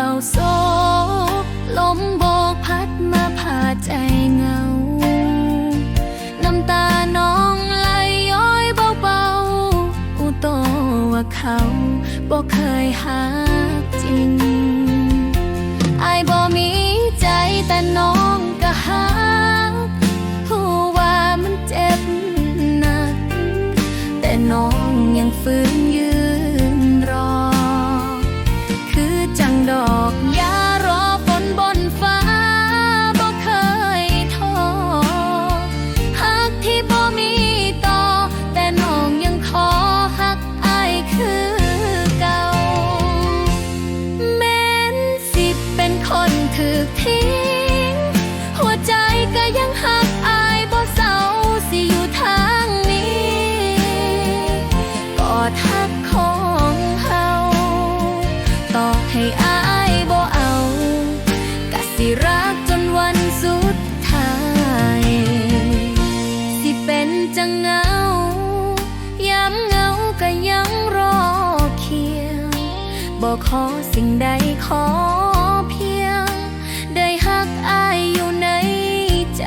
เป่าโซลมโบกพัดมาพาใจเหงา น้ำตาน้องไหลย้อยเบาๆ อุโตว่าเขาบอกเคยหาจริงไอายบ่มีใจแต่น้องก็หาผู้ว่ามันเจ็บหนัก แต่น้องยังฟื้นยืน อกยารอฝนบนฟ้าบ่เคยท้อหักที่บ่มีต่อ แต่น้องยังขอหักอายคือเก่า แม้นสิเป็นคนถูกทิ้ง หัวใจก็ยังหักอายบ่เศร้าสิอยู่ทางนี้กอดทักของเฮาต่อให้อาย บอกขอสิ่งใดขอเพียง ได้ฮักอายอยู่ในใจ